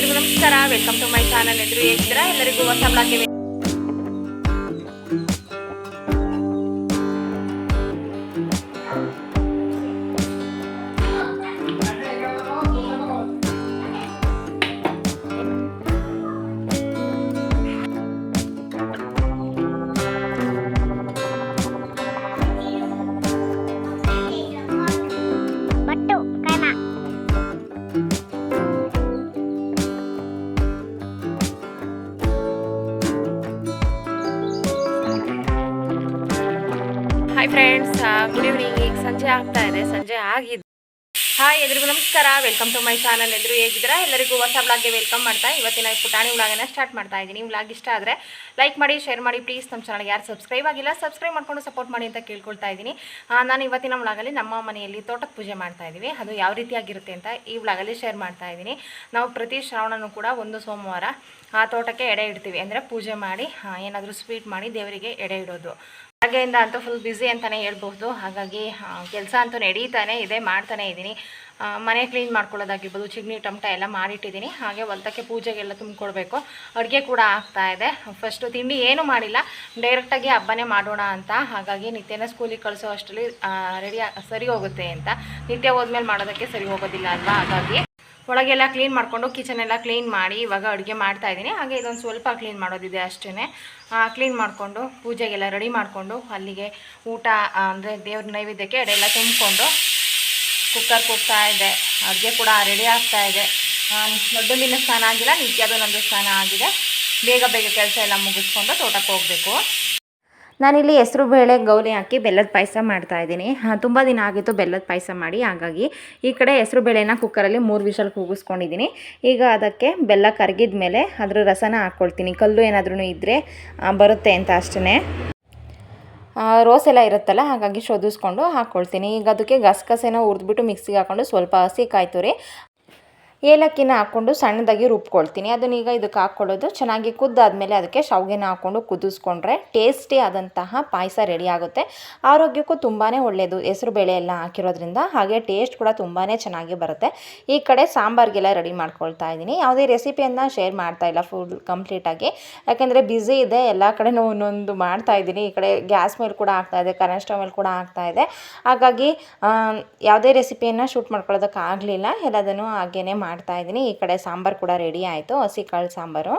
ಎಲ್ರಿಗೂ ನಮಸ್ಕಾರ. Welcome to my channel ಎದುರು ಹೇಳ್ತೀರಾ ಎಲ್ಲರಿಗೂ ಹೊಸ ಬ್ಲಾಗ್ಗೆ ಹಾಯ್ ಫ್ರೆಂಡ್ಸ್ ಗುಡ್ ಈವ್ನಿಂಗ್ ಈಗ ಸಂಜೆ ಆಗ್ತಾ ಇದೆ. ಸಂಜೆ ಆಗಿದೆ. ಹಾಯ್ ಎಲ್ರಿಗೂ ನಮಸ್ಕಾರ. ವೆಲ್ಕಮ್ ಟು ಮೈ ಚಾನಲ್ ಎದುರು ಹೇಗಿದ್ದೀರಾ? ಎಲ್ಲರಿಗೂ ಹೊಸ ಬ್ಲಾಗ್ಗೆ ವೆಲ್ಕಮ್ ಮಾಡ್ತಾ ಇವತ್ತಿನ ಪುಟಾಣಿ ವ್ಲಾಗನ್ನ ಸ್ಟಾರ್ಟ್ ಮಾಡ್ತಾ ಇದ್ದೀನಿ. ಬ್ಲಾಗ್ ಇಷ್ಟ ಆದರೆ ಲೈಕ್ ಮಾಡಿ ಶೇರ್ ಮಾಡಿ. ಪ್ಲೀಸ್ ನಮ್ಮ ಚಾನಲ್ಗೆ ಯಾರು ಸಬ್ಸ್ಕ್ರೈಬ್ ಆಗಿಲ್ಲ ಸಬ್ಸ್ಕ್ರೈಬ್ ಮಾಡ್ಕೊಂಡು ಸಪೋರ್ಟ್ ಮಾಡಿ ಅಂತ ಕೇಳ್ಕೊಳ್ತಾ ಇದ್ದೀನಿ. ನಾನು ಇವತ್ತಿನ ವ್ಲಾಗಲ್ಲಿ ನಮ್ಮ ಮನೆಯಲ್ಲಿ ತೋಟದ ಪೂಜೆ ಮಾಡ್ತಾ ಇದ್ದೀವಿ. ಅದು ಯಾವ ರೀತಿಯಾಗಿರುತ್ತೆ ಅಂತ ಈ ವ್ಲಾಗಲ್ಲಿ ಶೇರ್ ಮಾಡ್ತಾ ಇದ್ದೀನಿ. ನಾವು ಪ್ರತಿ ಶ್ರಾವಣನೂ ಕೂಡ ಒಂದು ಸೋಮವಾರ ಆ ತೋಟಕ್ಕೆ ಎಡೆ ಇಡ್ತೀವಿ. ಅಂದರೆ ಪೂಜೆ ಮಾಡಿ ಏನಾದರೂ ಸ್ವೀಟ್ ಮಾಡಿ ದೇವರಿಗೆ ಎಡೆ ಇಡೋದು. ಹಾಗೆಯಿಂದ ಅಂತೂ ಫುಲ್ ಬ್ಯುಸಿ ಅಂತಲೇ ಹೇಳ್ಬಹುದು. ಹಾಗಾಗಿ ಕೆಲಸ ಅಂತೂ ನಡೀತಾನೆ ಇದೆ, ಮಾಡ್ತಾನೆ ಇದ್ದೀನಿ. ಮನೆ ಕ್ಲೀನ್ ಮಾಡ್ಕೊಳ್ಳೋದಾಗಿರ್ಬೋದು, ಚಿಗ್ನಿ, ಟಮಟ ಎಲ್ಲ ಮಾಡಿಟ್ಟಿದ್ದೀನಿ. ಹಾಗೆ ಹೊಲ್ತಕ್ಕೆ ಪೂಜೆಗೆಲ್ಲ ತುಂಬಿಕೊಡ್ಬೇಕು. ಅಡುಗೆ ಕೂಡ ಆಗ್ತಾ ಇದೆ. ಫಸ್ಟು ತಿಂಡಿ ಏನೂ ಮಾಡಿಲ್ಲ. ಡೈರೆಕ್ಟಾಗಿ ಹಬ್ಬನೇ ಮಾಡೋಣ ಅಂತ. ಹಾಗಾಗಿ ನಿತ್ಯನ ಸ್ಕೂಲಿಗೆ ಕಳಿಸೋ ಅಷ್ಟರಲ್ಲಿ ರೆಡಿ ಸರಿ ಹೋಗುತ್ತೆ ಅಂತ. ನಿತ್ಯ ಹೋದ್ಮೇಲೆ ಮಾಡೋದಕ್ಕೆ ಸರಿ ಹೋಗೋದಿಲ್ಲ ಅಲ್ವಾ? ಹಾಗಾಗಿ ಒಳಗೆಲ್ಲ ಕ್ಲೀನ್ ಮಾಡಿಕೊಂಡು ಕಿಚನ್ ಎಲ್ಲ ಕ್ಲೀನ್ ಮಾಡಿ ಇವಾಗ ಅಡುಗೆ ಮಾಡ್ತಾ ಇದ್ದೀನಿ. ಹಾಗೆ ಇದೊಂದು ಸ್ವಲ್ಪ ಕ್ಲೀನ್ ಮಾಡೋದಿದೆ ಅಷ್ಟೇ ಕ್ಲೀನ್ ಮಾಡಿಕೊಂಡು ಪೂಜೆಗೆಲ್ಲ ರೆಡಿ ಮಾಡಿಕೊಂಡು ಅಲ್ಲಿಗೆ ಊಟ ಅಂದರೆ ದೇವ್ರ ನೈವೇದ್ಯಕ್ಕೆ ಎಡೆಲ್ಲ ತುಂಬಿಕೊಂಡು ಕುಕ್ಕರ್ ಇದೆ. ಅಡುಗೆ ಕೂಡ ರೆಡಿ ಆಗ್ತಾ ಇದೆ. ದೊಡ್ಡದಿನ ಸ್ನಾನ ಆಗಿಲ್ಲ ನಿತ್ಯದು ನಂದು ಸ್ನಾನ ಆಗಿದೆ. ಬೇಗ ಬೇಗ ಕೆಲಸ ಎಲ್ಲ ಮುಗಿಸ್ಕೊಂಡು ತೋಟಕ್ಕೆ ಹೋಗಬೇಕು. ನಾನಿಲ್ಲಿ ಹೆಸರು ಬೇಳೆ, ಗೌಲಿ ಹಾಕಿ ಬೆಲ್ಲದ ಪಾಯಸ ಮಾಡ್ತಾ ಇದ್ದೀನಿ. ತುಂಬ ದಿನ ಆಗಿತ್ತು ಬೆಲ್ಲದ ಪಾಯಸ ಮಾಡಿ, ಹಾಗಾಗಿ ಈ ಕಡೆ ಹೆಸರು ಬೇಳೆನ ಕುಕ್ಕರಲ್ಲಿ ಮೂರು ವಿಷಲ್ ಕೂಗಿಸ್ಕೊಂಡಿದ್ದೀನಿ. ಈಗ ಅದಕ್ಕೆ ಬೆಲ್ಲ ಕರಗಿದ ಮೇಲೆ ಅದರ ರಸನ ಹಾಕ್ಕೊಳ್ತೀನಿ ಕಲ್ಲು ಏನಾದ್ರೂ ಇದ್ದರೆ ಬರುತ್ತೆ ಅಂತ ಅಷ್ಟೇ ರೋಸ್ ಎಲ್ಲ ಇರುತ್ತಲ್ಲ, ಹಾಗಾಗಿ ಶೋಧಿಸ್ಕೊಂಡು ಹಾಕ್ಕೊಳ್ತೀನಿ ಈಗ ಅದಕ್ಕೆ ಗಸಗಸೆನ ಹುರಿದ್ಬಿಟ್ಟು ಮಿಕ್ಸಿಗೆ ಹಾಕ್ಕೊಂಡು ಸ್ವಲ್ಪ ಹಸಿ ಕಾಯಿ ಏಲಕ್ಕಿನ ಹಾಕ್ಕೊಂಡು ಸಣ್ಣದಾಗಿ ರುಬ್ಕೊಳ್ತೀನಿ. ಅದನ್ನ ಈಗ ಇದಕ್ಕೆ ಹಾಕ್ಕೊಳ್ಳೋದು. ಚೆನ್ನಾಗಿ ಕುದ್ದಾದಮೇಲೆ ಅದಕ್ಕೆ ಶಾವಿಗೆನ ಹಾಕ್ಕೊಂಡು ಕುದಿಸ್ಕೊಂಡ್ರೆ ಟೇಸ್ಟಿ ಆದಂತಹ ಪಾಯಸ ರೆಡಿ ಆಗುತ್ತೆ. ಆರೋಗ್ಯಕ್ಕೂ ತುಂಬಾ ಒಳ್ಳೆಯದು ಹೆಸರು ಬೇಳೆ ಎಲ್ಲ ಹಾಕಿರೋದ್ರಿಂದ ಹಾಗೆ ಟೇಸ್ಟ್ ಕೂಡ ತುಂಬಾ ಚೆನ್ನಾಗಿ ಬರುತ್ತೆ. ಈ ಕಡೆ ಸಾಂಬಾರಿಗೆಲ್ಲ ರೆಡಿ ಮಾಡ್ಕೊಳ್ತಾ ಇದ್ದೀನಿ. ಯಾವುದೇ ರೆಸಿಪಿಯನ್ನು ಶೇರ್ ಮಾಡ್ತಾ ಇಲ್ಲ ಫುಲ್ ಕಂಪ್ಲೀಟಾಗಿ ಯಾಕೆಂದರೆ ಬ್ಯುಸಿ ಇದೆ. ಎಲ್ಲ ಕಡೆನೂ ಒಂದೊಂದು ಮಾಡ್ತಾ ಇದ್ದೀನಿ. ಈ ಕಡೆ ಗ್ಯಾಸ್ ಮೇಲೆ ಕೂಡ ಆಗ್ತಾ ಇದೆ. ಕರೆಂಟ್ ಸ್ಟವ್ ಮೇಲೆ ಕೂಡ ಇದೆ. ಹಾಗಾಗಿ ಯಾವುದೇ ರೆಸಿಪಿಯನ್ನು ಶೂಟ್ ಮಾಡ್ಕೊಳ್ಳೋದಕ್ಕೆ ಆಗಲಿಲ್ಲ ಎಲ್ಲದನ್ನು ಹಾಗೇನೆ ಮಾಡ್ತಾ ಇದ್ದೀನಿ. ಈ ಕಡೆ ಸಾಂಬಾರು ಕೂಡ ರೆಡಿ ಆಯಿತು. ಹಸಿ ಕಾಳು ಸಾಂಬಾರು.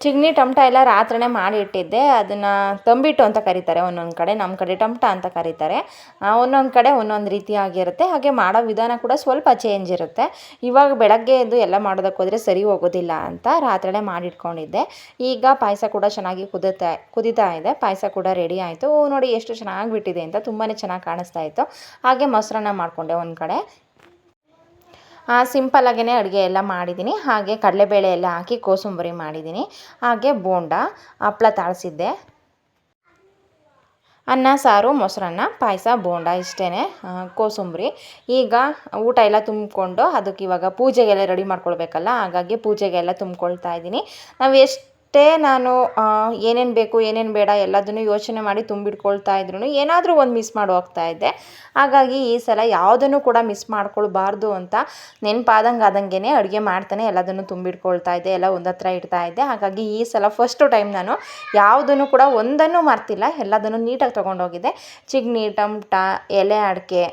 ಚಿಗ್ನಿ ಟಮಟ ಎಲ್ಲ ರಾತ್ರಿನೇ ಮಾಡಿ ಇಟ್ಟಿದ್ದೆ. ಅದನ್ನು ತಂಬಿಟ್ಟು ಅಂತ ಕರೀತಾರೆ. ಒಂದೊಂದು ಕಡೆ ನಮ್ಮ ಕಡೆ ಟಮಟ ಅಂತ ಕರೀತಾರೆ. ಒಂದೊಂದು ಕಡೆ ಒಂದೊಂದು ರೀತಿಯಾಗಿರುತ್ತೆ. ಹಾಗೆ ಮಾಡೋ ವಿಧಾನ ಕೂಡ ಸ್ವಲ್ಪ ಚೇಂಜ್ ಇರುತ್ತೆ. ಇವಾಗ ಬೆಳಗ್ಗೆ ಎದ್ದು ಎಲ್ಲ ಮಾಡೋದಕ್ಕೆ ಹೋದರೆ ಸರಿ ಹೋಗೋದಿಲ್ಲ ಅಂತ ರಾತ್ರಿನೇ ಮಾಡಿಟ್ಕೊಂಡಿದ್ದೆ ಈಗ ಪಾಯಸ ಕೂಡ ಚೆನ್ನಾಗಿ ಕುದಿತಾ ಕುದಿತಾ ಇದೆ. ಪಾಯಸ ಕೂಡ ರೆಡಿ ಆಯಿತು. ನೋಡಿ ಎಷ್ಟು ಚೆನ್ನಾಗಿ ಬಿಟ್ಟಿದೆ ಅಂತ ತುಂಬಾ ಚೆನ್ನಾಗಿ ಕಾಣಿಸ್ತಾ ಇತ್ತು. ಹಾಗೆ ಮೊಸರನ್ನ ಮಾಡಿಕೊಂಡೆ ಒಂದು ಕಡೆ. ಸಿಂಪಲ್ಲಾಗೇ ಅಡುಗೆ ಎಲ್ಲ ಮಾಡಿದ್ದೀನಿ. ಹಾಗೆ ಕಡಲೆಬೇಳೆ ಎಲ್ಲ ಹಾಕಿ ಕೋಸಂಬರಿ ಮಾಡಿದ್ದೀನಿ. ಹಾಗೆ ಬೋಂಡ, ಹಪ್ಳ ತಾಳಿಸಿದ್ದೆ. ಅನ್ನ, ಸಾರು, ಮೊಸರನ್ನ, ಪಾಯಸ, ಬೋಂಡ ಇಷ್ಟೇ ಕೋಸಂಬರಿ. ಈಗ ಊಟ ಎಲ್ಲ ತುಂಬಿಕೊಂಡು ಅದಕ್ಕೆ ಇವಾಗ ಪೂಜೆಗೆಲ್ಲ ರೆಡಿ ಮಾಡ್ಕೊಳ್ಬೇಕಲ್ಲ, ಹಾಗಾಗಿ ಪೂಜೆಗೆಲ್ಲ ತುಂಬ್ಕೊಳ್ತಾ ಇದ್ದೀನಿ. ನಾವು ಎಷ್ಟೇ ನಾನು ಏನೇನು ಬೇಕು, ಏನೇನು ಬೇಡ ಎಲ್ಲದನ್ನು ಯೋಚನೆ ಮಾಡಿ ತುಂಬಿಟ್ಕೊಳ್ತಾ ಇದ್ರು ಏನಾದರೂ ಒಂದು ಮಿಸ್ ಮಾಡಿ ಹೋಗ್ತಾ ಇದ್ದೆ. ಹಾಗಾಗಿ ಈ ಸಲ ಯಾವುದನ್ನು ಕೂಡ ಮಿಸ್ ಮಾಡ್ಕೊಳ್ಬಾರ್ದು ಅಂತ ನೆನಪಾದಂಗೆ ಆದಂಗೆ ಅಡುಗೆ ಮಾಡ್ತಾನೆ, ಎಲ್ಲದನ್ನು ತುಂಬಿಟ್ಕೊಳ್ತಾ ಇದ್ದೆ, ಎಲ್ಲ ಒಂದತ್ರ ಇಡ್ತಾ ಇದ್ದೆ. ಹಾಗಾಗಿ ಈ ಸಲ ಫಸ್ಟು ಟೈಮ್ ನಾನು ಯಾವುದನ್ನು ಕೂಡ ಒಂದನ್ನು ಮರ್ತಿಲ್ಲ, ಎಲ್ಲದನ್ನು ನೀಟಾಗಿ ತೊಗೊಂಡೋಗಿದ್ದೆ. ಚಿಗ್ನಿ, ಟಮಟ, ಎಲೆ ಅಡಿಕೆ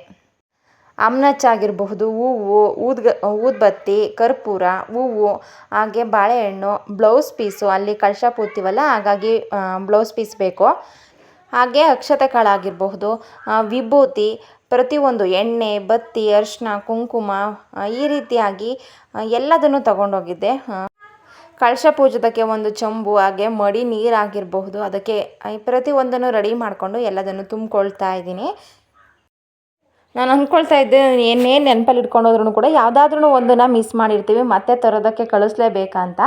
ಅಮ್ನಚ್ಚಾಗಿರಬಹುದು. ಹೂವು ಊದ್ಗ ಊದ್ಬತ್ತಿ ಕರ್ಪೂರ ಹೂವು ಹಾಗೆ ಬಾಳೆಹಣ್ಣು ಬ್ಲೌಸ್ ಪೀಸು ಅಲ್ಲಿ ಕಳಶ ಪೂತೀವಲ್ಲ ಹಾಗಾಗಿ ಬ್ಲೌಸ್ ಪೀಸ್ ಬೇಕು. ಹಾಗೆ ಅಕ್ಷತೆ ಕಾಳಾಗಿರಬಹುದು ಆ, ವಿಭೂತಿ ಪ್ರತಿಯೊಂದು ಎಣ್ಣೆ ಬತ್ತಿ ಅರಿಶಿನ ಕುಂಕುಮ ಈ ರೀತಿಯಾಗಿ ಎಲ್ಲದನ್ನು ತಗೊಂಡೋಗಿದ್ದೆ. ಕಳಶ ಪೂಜದಕ್ಕೆ ಒಂದು ಚಂಬು ಹಾಗೆ ಮಡಿ ನೀರಾಗಿರಬಹುದು. ಅದಕ್ಕೆ ಪ್ರತಿಯೊಂದನ್ನು ರೆಡಿ ಮಾಡಿಕೊಂಡು ಎಲ್ಲದನ್ನು ತುಂಬಿಕೊಳ್ತಾ ಇದ್ದೀನಿ. ನಾನು ಅಂದ್ಕೊಳ್ತಾ ಇದ್ದೆ ಏನೇನು ನೆನಪಲ್ಲಿ ಇಟ್ಕೊಂಡೋದ್ರೂ ಕೂಡ ಯಾವುದಾದ್ರೂ ಒಂದನ್ನು ಮಿಸ್ ಮಾಡಿರ್ತೀವಿ, ಮತ್ತೆ ತರೋದಕ್ಕೆ ಕಳಿಸ್ಲೇಬೇಕಂತ.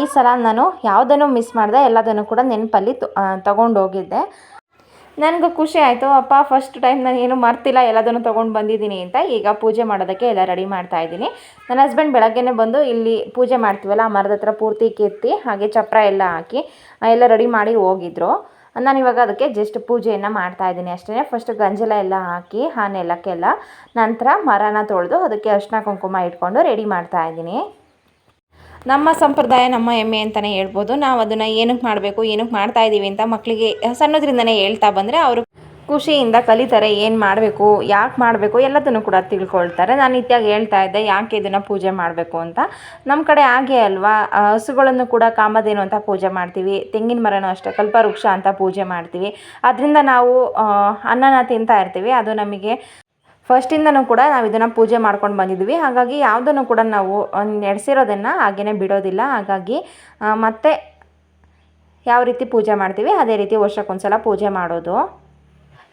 ಈ ಸಲ ನಾನು ಯಾವುದನ್ನು ಮಿಸ್ ಮಾಡಿದೆ, ಎಲ್ಲದನ್ನು ಕೂಡ ನೆನಪಲ್ಲಿ ತಗೊಂಡೋಗಿದ್ದೆ. ನನಗೂ ಖುಷಿ ಆಯಿತು. ಅಪ್ಪ ಫಸ್ಟ್ ಟೈಮ್ ನಾನು ಏನು ಮರ್ತಿಲ್ಲ, ಎಲ್ಲದನ್ನು ತೊಗೊಂಡು ಬಂದಿದ್ದೀನಿ ಅಂತ. ಈಗ ಪೂಜೆ ಮಾಡೋದಕ್ಕೆ ಎಲ್ಲ ರೆಡಿ ಮಾಡ್ತಾ ಇದ್ದೀನಿ. ನನ್ನ ಹಸ್ಬೆಂಡ್ ಬೆಳಗ್ಗೆನೇ ಬಂದು ಇಲ್ಲಿ ಪೂಜೆ ಮಾಡ್ತೀವಲ್ಲ ಆ ಮರದ ಹತ್ರ ಪೂರ್ತಿ ಕೆತ್ತಿ, ಹಾಗೆ ಚಪ್ರ ಎಲ್ಲ ಹಾಕಿ ಎಲ್ಲ ರೆಡಿ ಮಾಡಿ ಹೋಗಿದ್ರು. ನಾನು ಇವಾಗ ಅದಕ್ಕೆ ಜಸ್ಟ್ ಪೂಜೆಯನ್ನು ಮಾಡ್ತಾ ಇದ್ದೀನಿ ಅಷ್ಟೇ ಫಸ್ಟ್ ಗಂಜಲ ಎಲ್ಲ ಹಾಕಿ ಆ ನೆಲಕ್ಕೆಲ್ಲ ನಂತರ ಮರನ ತೊಳೆದು ಅದಕ್ಕೆ ಅರ್ಶಿನ, ಕುಂಕುಮ ಇಟ್ಕೊಂಡು ರೆಡಿ ಮಾಡ್ತಾ ಇದ್ದೀನಿ. ನಮ್ಮ ಸಂಪ್ರದಾಯ, ನಮ್ಮ ಹೆಮ್ಮೆ ಅಂತಲೇ ಹೇಳ್ಬೋದು. ನಾವು ಅದನ್ನು ಏನಕ್ಕೆ ಮಾಡಬೇಕು, ಏನಕ್ಕೆ ಮಾಡ್ತಾ ಇದ್ದೀವಿ ಅಂತ ಮಕ್ಕಳಿಗೆ ಸಣ್ಣದ್ರಿಂದನೇ ಹೇಳ್ತಾ ಬಂದರೆ ಅವರು ಖುಷಿಯಿಂದ ಕಲಿತಾರೆ ಏನು ಮಾಡಬೇಕು, ಯಾಕೆ ಮಾಡಬೇಕು ಎಲ್ಲದನ್ನು ಕೂಡ ತಿಳ್ಕೊಳ್ತಾರೆ. ನಾನು ಇತ್ಯಾಗ ಹೇಳ್ತಾ ಇದ್ದೆ, ಯಾಕೆ ಇದನ್ನು ಪೂಜೆ ಮಾಡಬೇಕು ಅಂತ. ನಮ್ಮ ಕಡೆ ಹಾಗೆ ಅಲ್ವಾ ಹಸುಗಳನ್ನು ಕೂಡ ಕಾಮಧೇನು ಅಂತ ಪೂಜೆ ಮಾಡ್ತೀವಿ, ತೆಂಗಿನ ಮರನೂ ಅಷ್ಟೇ, ಕಲ್ಪವೃಕ್ಷ ಅಂತ ಪೂಜೆ ಮಾಡ್ತೀವಿ. ಅದರಿಂದ ನಾವು ಅನ್ನನ ತಿಂತಾ ಇರ್ತೀವಿ, ಅದು ನಮಗೆ ಫಸ್ಟಿಂದನೂ ಕೂಡ ನಾವು ಇದನ್ನು ಪೂಜೆ ಮಾಡ್ಕೊಂಡು ಬಂದಿದ್ವಿ. ಹಾಗಾಗಿ ಯಾವುದನ್ನು ಕೂಡ ನಾವು ನಡೆಸಿರೋದನ್ನು ಹಾಗೆಯೇ ಬಿಡೋದಿಲ್ಲ. ಹಾಗಾಗಿ ಮತ್ತೆ ಯಾವ ರೀತಿ ಪೂಜೆ ಮಾಡ್ತೀವಿ, ಅದೇ ರೀತಿ ವರ್ಷಕ್ಕೊಂದ್ಸಲ ಪೂಜೆ ಮಾಡೋದು.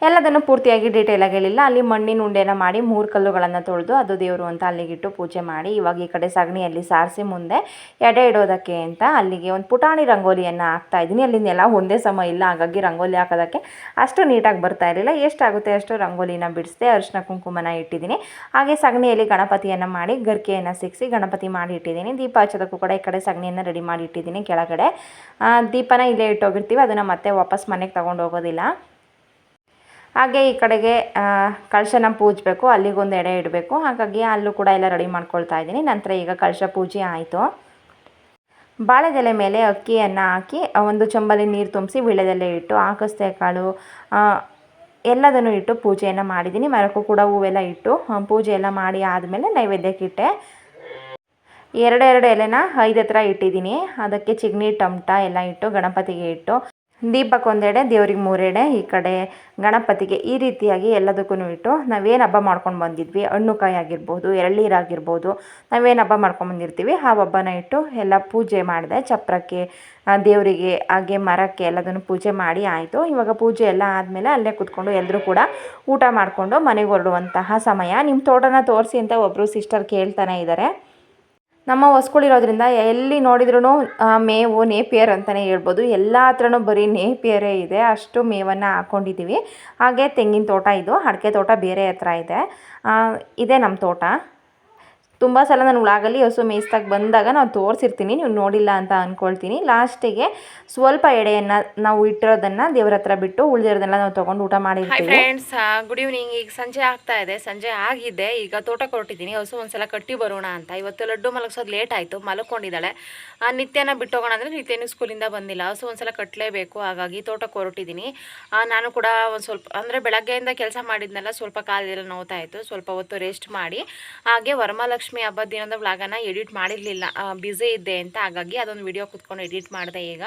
ಎಲ್ಲದನ್ನು ಪೂರ್ತಿಯಾಗಿ ಡೀಟೇಲಾಗಿ ಹೇಳಿಲ್ಲ. ಅಲ್ಲಿ ಮಣ್ಣಿನ ಉಂಡೆನ ಮಾಡಿ ಮೂರು ಕಲ್ಲುಗಳನ್ನು ತೊಳೆದು ಅದು ದೇವರು ಅಂತ ಅಲ್ಲಿಗಿಟ್ಟು ಪೂಜೆ ಮಾಡಿ. ಇವಾಗ ಈ ಕಡೆ ಸಗಣಿಯಲ್ಲಿ ಸಾರಿಸಿ ಮುಂದೆ ಎಡೆ ಇಡೋದಕ್ಕೆ ಅಂತ ಅಲ್ಲಿಗೆ ಒಂದು ಪುಟಾಣಿ ರಂಗೋಲಿಯನ್ನು ಹಾಕ್ತಾ ಇದ್ದೀನಿ. ಅಲ್ಲಿಂದೆಲ್ಲ ಒಂದೇ ಸಮ ಇಲ್ಲ. ಹಾಗಾಗಿ ರಂಗೋಲಿ ಹಾಕೋದಕ್ಕೆ ಅಷ್ಟು ನೀಟಾಗಿ ಬರ್ತಾ ಇರಲಿಲ್ಲ. ಎಷ್ಟಾಗುತ್ತೆ ಅಷ್ಟು ರಂಗೋಲಿನ ಬಿಡಿಸಿದೆ ಅರಿಶಿನ ಕುಂಕುಮನ ಇಟ್ಟಿದ್ದೀನಿ. ಹಾಗೆ ಸಗಣಿಯಲ್ಲಿ ಗಣಪತಿಯನ್ನು ಮಾಡಿ ಗರ್ಕೆಯನ್ನು ಸಿಕ್ಕಿಸಿ ಗಣಪತಿ ಮಾಡಿ ಇಟ್ಟಿದ್ದೀನಿ. ದೀಪ ಹಚ್ಚೋದಕ್ಕೂ ಕೂಡ ಈ ಕಡೆ ಸಗಣಿಯನ್ನು ರೆಡಿ ಮಾಡಿ ಇಟ್ಟಿದ್ದೀನಿ ಕೆಳಗಡೆ. ದೀಪನ ಇಲ್ಲೇ ಇಟ್ಟೋಗಿರ್ತೀವಿ ಅದನ್ನು ಮತ್ತೆ ವಾಪಸ್ ಮನೆಗೆ ತಗೊಂಡು ಹೋಗೋದಿಲ್ಲ. ಹಾಗೆ ಈ ಕಡೆಗೆ ಕಳಶನ ಪೂಜಬೇಕು ಅಲ್ಲಿಗೊಂದು ಎಡೆ ಇಡಬೇಕು. ಹಾಗಾಗಿ ಅಲ್ಲೂ ಕೂಡ ಎಲ್ಲ ರೆಡಿ ಮಾಡ್ಕೊಳ್ತಾ ಇದ್ದೀನಿ. ನಂತರ ಈಗ ಕಳಶ ಪೂಜೆ ಆಯಿತು. ಬಾಳೆದೆಲೆ ಮೇಲೆ ಅಕ್ಕಿಯನ್ನು ಹಾಕಿ ಒಂದು ಚಂಬಲಿ ನೀರು ತುಂಬಿಸಿ ವಿಳೆದೆಲೆ ಇಟ್ಟು ಆಕಸ್ತೆ ಕಾಳು ಎಲ್ಲದನ್ನು ಇಟ್ಟು ಪೂಜೆಯನ್ನು ಮಾಡಿದ್ದೀನಿ. ಮರಕ್ಕೂ ಕೂಡ ಹೂವೆಲ್ಲ ಇಟ್ಟು ಪೂಜೆ ಮಾಡಿ ಆದಮೇಲೆ ನೈವೇದ್ಯಕ್ಕಿಟ್ಟೆ ಎರಡೆರಡು ಎಲೆನ ಐದು ಹತ್ರ ಇಟ್ಟಿದ್ದೀನಿ. ಅದಕ್ಕೆ ಚಿಗ್ನಿ, ಟಮಟ ಎಲ್ಲ ಇಟ್ಟು, ಗಣಪತಿಗೆ ಇಟ್ಟು ದೀಪಕ್ಕೊಂದೆಡೆ ದೇವ್ರಿಗೆ ಮೂರೆಡೆ, ಈ ಕಡೆ ಗಣಪತಿಗೆ ಈ ರೀತಿಯಾಗಿ ಎಲ್ಲದಕ್ಕೂ ಇಟ್ಟು ನಾವೇನು ಹಬ್ಬ ಮಾಡ್ಕೊಂಡು ಬಂದಿದ್ವಿ. ಹಣ್ಣುಕಾಯಿ ಆಗಿರ್ಬೋದು ಎಳ್ಳೀರಾಗಿರ್ಬೋದು ನಾವೇನು ಹಬ್ಬ ಮಾಡ್ಕೊಂಡು ಬಂದಿರ್ತೀವಿ. ಆ ಹಬ್ಬನ ಇಟ್ಟು ಎಲ್ಲ ಪೂಜೆ ಮಾಡಿದೆ ಚಪ್ರಕ್ಕೆ ದೇವರಿಗೆ, ಹಾಗೆ ಮರಕ್ಕೆ ಎಲ್ಲದನ್ನು ಪೂಜೆ ಮಾಡಿ ಆಯಿತು. ಇವಾಗ ಪೂಜೆ ಎಲ್ಲ ಆದಮೇಲೆ ಅಲ್ಲೇ ಕೂತ್ಕೊಂಡು ಎಲ್ಲರೂ ಕೂಡ ಊಟ ಮಾಡಿಕೊಂಡು ಮನೆಗೆ ಹೊರಡುವಂತಹ ಸಮಯ. ನಿಮ್ಮ ತೋಟನ ತೋರಿಸಿ ಅಂತ ಒಬ್ಬರು ಸಿಸ್ಟರ್ ಕೇಳ್ತಾನೆ ಇದ್ದಾರೆ ನಮ್ಮ ಹೊಸ್ಗಳಿರೋದ್ರಿಂದ ಎಲ್ಲಿ ನೋಡಿದ್ರೂ ಮೇವು, ನೇಪಿಯರ್ ಅಂತಲೇ ಹೇಳ್ಬೋದು. ಎಲ್ಲ ಹತ್ರನೂ ಬರೀ ನೇಪಿಯರೇ ಇದೆ. ಅಷ್ಟು ಮೇವನ್ನು ಹಾಕ್ಕೊಂಡಿದ್ದೀವಿ ಹಾಗೆ ತೆಂಗಿನ ತೋಟ ಇದು. ಅಡಿಕೆ ತೋಟ ಬೇರೆ ಹತ್ರ ಇದೆ. ಇದೆ ಇದೇ ನಮ್ಮ ತೋಟ. ತುಂಬ ಸಲ ನಾನು ಉಳಾಗಲಿ ಹಸು ಮೇಯಿಸ್ದಾಗ ಬಂದಾಗ ನಾವು ತೋರಿಸಿರ್ತೀನಿ ನೀವು ನೋಡಿಲ್ಲ ಅಂತ ಅಂದ್ಕೊಳ್ತೀನಿ ಲಾಸ್ಟಿಗೆ ಸ್ವಲ್ಪ ಎಡೆಯನ್ನು ನಾವು ಇಟ್ಟಿರೋದನ್ನು ದೇವ್ರ ಹತ್ರ ಬಿಟ್ಟು ಉಳಿದಿರೋದನ್ನೆಲ್ಲ ನಾವು ತೊಗೊಂಡು ಊಟ ಮಾಡಿರ್ತೀವಿ. ಫ್ರೆಂಡ್ಸ್ ಗುಡ್ ಈವ್ನಿಂಗ್ ಈಗ ಸಂಜೆ ಆಗ್ತಾ ಇದೆ ಸಂಜೆ ಆಗಿದೆ. ಈಗ ತೋಟಕ್ಕೆ ಹೊರಟಿದ್ದೀನಿ ಹಸು ಒಂದ್ಸಲ ಕಟ್ಟಿ ಬರೋಣ ಅಂತ. ಇವತ್ತು ಲಡ್ಡು ಮಲಗಿಸೋದು ಲೇಟ್ ಆಯಿತು ಮಲಕೊಂಡಿದ್ದಾಳೆ. ಆ, ನಿತ್ಯನ ಬಿಟ್ಟು ಹೋಗೋಣ ಅಂದರೆ ನಿತ್ಯನೂ ಸ್ಕೂಲಿಂದ ಬಂದಿಲ್ಲ. ಹಸು ಒಂದ್ಸಲ ಕಟ್ಟಲೇಬೇಕು ಹಾಗಾಗಿ ತೋಟಕ್ಕೆ ಹೊರಟಿದ್ದೀನಿ ನಾನು ಕೂಡ ಒಂದು ಸ್ವಲ್ಪ ಅಂದರೆ ಬೆಳಗ್ಗೆಯಿಂದ ಕೆಲಸ ಮಾಡಿದ್ನೆಲ್ಲ ಸ್ವಲ್ಪ ಕಾಲೆಲ್ಲ ನೋವ್ತಾ ಇತ್ತು. ಸ್ವಲ್ಪ ಹೊತ್ತು ರೆಸ್ಟ್ ಮಾಡಿ. ಹಾಗೆ ವರಮಹಾಲಕ್ಷ್ಮಿ ಹಬ್ಬದ ದಿನದ ವ್ಲಾಗನ ಎಡಿಟ್ ಮಾಡಿರಲಿಲ್ಲ. ಬ್ಯುಸಿ ಇದ್ದೆ ಅಂತ. ಹಾಗಾಗಿ ಅದೊಂದು ವಿಡಿಯೋ ಕುತ್ಕೊಂಡು ಎಡಿಟ್ ಮಾಡಿದೆ ಈಗ.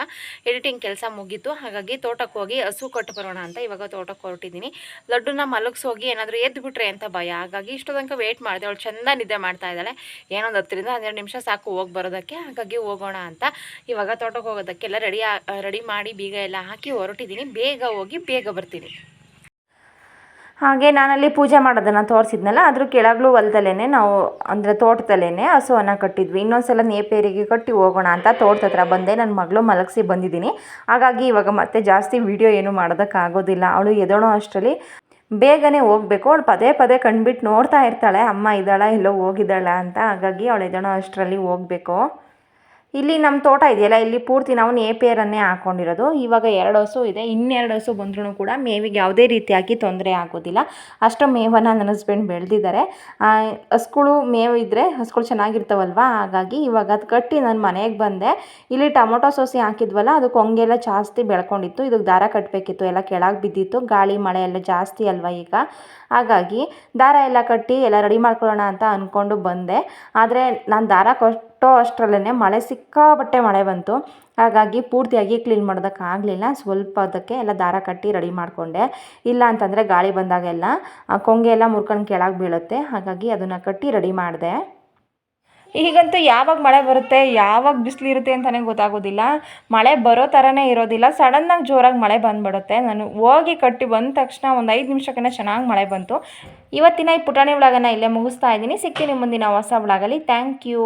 ಎಡಿಟಿಂಗ್ ಕೆಲಸ ಮುಗೀತು. ಹಾಗಾಗಿ ತೋಟಕ್ಕೆ ಹೋಗಿ ಹಸು ಕೊಟ್ಟು ಬರೋಣ ಅಂತ ಇವಾಗ ತೋಟಕ್ಕೆ ಹೊರಟಿದ್ದೀನಿ ಲಡ್ಡುನ ಮಲಗಿಸೋಗಿ ಏನಾದರೂ ಎದ್ದು ಬಿಟ್ರೆ ಅಂತ ಭಯ? ಹಾಗಾಗಿ ಇಷ್ಟು ತನಕ ವೇಟ್ ಮಾಡಿದೆ. ಅವಳು ಚೆಂದ ನಿದ್ದೆ ಮಾಡ್ತಾ ಇದ್ದಾಳೆ. ಏನೊಂದು ಹತ್ತರಿಂದ ಹನ್ನೆರಡು ನಿಮಿಷ ಸಾಕು ಹೋಗಿ ಬರೋದಕ್ಕೆ. ಹಾಗಾಗಿ ಹೋಗೋಣ ಅಂತ ಇವಾಗ ತೋಟಕ್ಕೆ ಹೋಗೋದಕ್ಕೆಲ್ಲ ರೆಡಿ ರೆಡಿ ಮಾಡಿ ಬೀಗ ಎಲ್ಲ ಹಾಕಿ ಹೊರಟಿದ್ದೀನಿ ಬೇಗ ಹೋಗಿ ಬೇಗ ಬರ್ತೀನಿ. ಹಾಗೆ ನಾನಲ್ಲಿ ಪೂಜೆ ಮಾಡೋದನ್ನು ತೋರಿಸಿದ್ನಲ್ಲ, ಅದ್ರ ಕೆಳಗ್ಲೂ ಹೊಲದಲ್ಲೇ ನಾವು ಅಂದರೆ ತೋಟದಲ್ಲೇ ಹಸುವನ್ನು ಕಟ್ಟಿದ್ವಿ. ಇನ್ನೊಂದ್ಸಲ ನೇಪೇರಿಗೆ ಕಟ್ಟಿ ಹೋಗೋಣ ಅಂತ ತೋಟದ ಹತ್ರ ಬಂದೆ. ನನ್ನ ಮಗಳು ಮಲಗಿಸಿ ಬಂದಿದ್ದೀನಿ. ಹಾಗಾಗಿ ಇವಾಗ ಮತ್ತೆ ಜಾಸ್ತಿ ವಿಡಿಯೋ ಏನು ಮಾಡೋದಕ್ಕಾಗೋದಿಲ್ಲ. ಅವಳು ಎದೋಣೋ ಅಷ್ಟರಲ್ಲಿ ಬೇಗನೆ ಹೋಗಬೇಕು. ಅವಳು ಪದೇ ಪದೇ ಕಣ್ಬಿಟ್ಟು ನೋಡ್ತಾ ಇರ್ತಾಳೆ. ಅಮ್ಮ ಇದ್ದಾಳ, ಎಲ್ಲೋ ಹೋಗಿದ್ದಾಳ ಅಂತ. ಹಾಗಾಗಿ ಅವಳು ಎದೋಣೋ ಅಷ್ಟರಲ್ಲಿ ಹೋಗಬೇಕು. ಇಲ್ಲಿ ನಮ್ಮ ತೋಟ ಇದೆಯಲ್ಲ, ಇಲ್ಲಿ ಪೂರ್ತಿ ನಾವು ನೇಪಿಯರನ್ನೇ ಹಾಕ್ಕೊಂಡಿರೋದು ಇವಾಗ ಎರಡು ಹಸು ಇದೆ, ಇನ್ನೆರಡು ಹಸು ಬಂದ್ರೂ ಕೂಡ ಮೇವಿಗೆ ಯಾವುದೇ ರೀತಿಯಾಗಿ ತೊಂದರೆ ಆಗೋದಿಲ್ಲ. ಅಷ್ಟು ಮೇವನ್ನು ನನ್ನ ಹಸ್ಬೆಂಡ್ ಬೆಳೆದಿದ್ದಾರೆ. ಹಸುಗಳು ಮೇವು ಇದ್ದರೆ ಹಸುಗಳು ಚೆನ್ನಾಗಿರ್ತಾವಲ್ವ? ಹಾಗಾಗಿ ಇವಾಗ ಅದು ಕಟ್ಟಿ ನಾನು ಮನೆಗೆ ಬಂದೆ. ಇಲ್ಲಿ ಟೊಮೊಟೊ ಸೋಸಿ ಹಾಕಿದ್ವಲ್ಲ, ಅದು ಕೊಂಗೆಲ್ಲ ಜಾಸ್ತಿ ಬೆಳ್ಕೊಂಡಿತ್ತು. ಇದಕ್ಕೆ ದಾರ ಕಟ್ಟಬೇಕಿತ್ತು ಎಲ್ಲ ಕೆಳಗೆ ಬಿದ್ದಿತ್ತು. ಗಾಳಿ, ಮಳೆ ಎಲ್ಲ ಜಾಸ್ತಿ ಅಲ್ವಾ ಈಗ? ಹಾಗಾಗಿ ದಾರ ಎಲ್ಲ ಕಟ್ಟಿ ಎಲ್ಲ ರೆಡಿ ಮಾಡ್ಕೊಳ್ಳೋಣ ಅಂತ ಅಂದ್ಕೊಂಡು ಬಂದೆ. ಆದರೆ ನಾನು ದಾರ ಕಟ್ಟೋ ಅಷ್ಟರಲ್ಲೇ ಮಳೆ ಸಿಕ್ಕಾಪಟ್ಟೆ ಮಳೆ ಬಂತು. ಹಾಗಾಗಿ ಪೂರ್ತಿಯಾಗಿ ಕ್ಲೀನ್ ಮಾಡೋದಕ್ಕಾಗಲಿಲ್ಲ ಸ್ವಲ್ಪ ಅದಕ್ಕೆ ಎಲ್ಲ ದಾರ ಕಟ್ಟಿ ರೆಡಿ ಮಾಡಿಕೊಂಡೆ. ಇಲ್ಲ ಅಂತಂದರೆ ಗಾಳಿ ಬಂದಾಗೆಲ್ಲ ಕೊಂಗೆ ಎಲ್ಲ ಮುರ್ಕೊಂಡು ಕೆಳಗೆ ಬೀಳುತ್ತೆ. ಹಾಗಾಗಿ ಅದನ್ನು ಕಟ್ಟಿ ರೆಡಿ ಮಾಡಿದೆ. ಈಗಂತೂ ಯಾವಾಗ ಮಳೆ ಬರುತ್ತೆ, ಯಾವಾಗ ಬಿಸಿಲಿರುತ್ತೆ ಅಂತಲೇ ಗೊತ್ತಾಗೋದಿಲ್ಲ. ಮಳೆ ಬರೋ ಥರನೇ ಇರೋದಿಲ್ಲ. ಸಡನ್ನಾಗಿ ಜೋರಾಗಿ ಮಳೆ ಬಂದುಬಿಡುತ್ತೆ. ನಾನು ಹೋಗಿ ಕಟ್ಟಿ ಬಂದ ತಕ್ಷಣ ಒಂದು ಐದು ನಿಮಿಷಕ್ಕೆ ಚೆನ್ನಾಗಿ ಮಳೆ ಬಂತು. ಇವತ್ತಿನ ಈ ಪುಟಾಣಿ ವ್ಲಾಗನ್ನು ಇಲ್ಲೇ ಮುಗಿಸ್ತಾ ಇದ್ದೀನಿ. ನಿಮ್ಮ ಮುಂದಿನ ಹೊಸ ಒಳಗಲ್ಲಿ ಥ್ಯಾಂಕ್ ಯು.